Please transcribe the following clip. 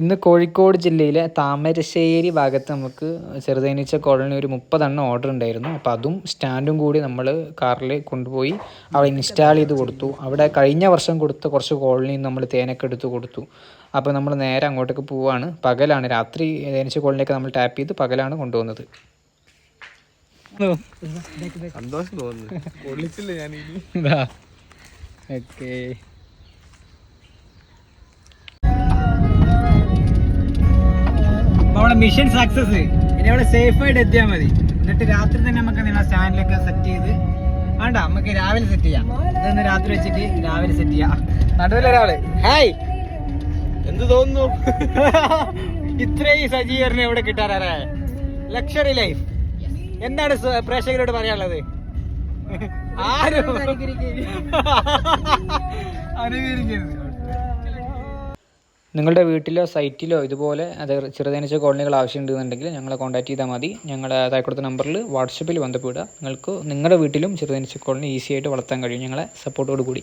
ഇന്ന് കോഴിക്കോട് ജില്ലയിലെ താമരശ്ശേരി ഭാഗത്ത് നമുക്ക് ചെറുതേനീച്ച കോളനി ഒരു മുപ്പതെണ്ണം ഓർഡർ ഉണ്ടായിരുന്നു. അപ്പോൾ അതും സ്റ്റാൻഡും കൂടി നമ്മൾ കാറിൽ കൊണ്ടുപോയി അവിടെ ഇൻസ്റ്റാൾ ചെയ്ത് കൊടുത്തു. അവിടെ കഴിഞ്ഞ വർഷം കൊടുത്ത കുറച്ച് കോളനി നമ്മൾ തേനൊക്കെ എടുത്ത് കൊടുത്തു. അപ്പോൾ നമ്മൾ നേരെ അങ്ങോട്ടേക്ക് പോവുകയാണ് പകലാണ് രാത്രി തേനീച്ച കോളനിയൊക്കെ നമ്മൾ ടാപ്പ് ചെയ്ത് പകലാണ് കൊണ്ടുപോകുന്നത്. സന്തോഷം തോന്നുന്നു. പൊള്ളിച്ചില്ല ഞാൻ ഇനി ഓക്കേ നമ്മുടെ മിഷൻ സക്സസ് ഇനി അവിടെ സേഫ് ആയിട്ട് എത്തിയാൽ മതി. എന്നിട്ട് രാത്രി തന്നെ നമുക്ക് നിങ്ങളെ സ്റ്റാൻഡിലൊക്കെ സെറ്റ് ചെയ്ത് വേണ്ട നമുക്ക് രാവിലെ സെറ്റ് ചെയ്യാം. ഇതൊന്ന് രാത്രി വെച്ചിട്ട് രാവിലെ സെറ്റ് ചെയ്യാം. നടുവിലൊരാൾ ഹായ് എന്ത് തോന്നുന്നു? ഇത്രയും സജീകരണം എവിടെ കിട്ടാറേ ലക്ഷറി ലൈഫ് എന്താണ് പ്രേക്ഷകരോട് പറയാനുള്ളത്? ആരും അനുകരിക്കരുത്. നിങ്ങളുടെ വീട്ടിലോ സൈറ്റിലോ ഇതുപോലെ അത് ചെറുതേനീച്ച കോളനികൾ ആവശ്യമുണ്ടെന്നുണ്ടെങ്കിൽ ഞങ്ങളെ കോൺടാക്ട് ചെയ്താൽ മതി. ഞങ്ങളുടെ താഴെ കൊടുത്ത നമ്പറിൽ വാട്സപ്പിൽ ബന്ധപ്പെടുക. നിങ്ങൾക്ക് നിങ്ങളുടെ വീട്ടിലും ചെറുതേനീച്ച കോളനി ഈസി ആയിട്ട് വളർത്താൻ കഴിയും. ഞങ്ങളെ സപ്പോർട്ടോട് കൂടി.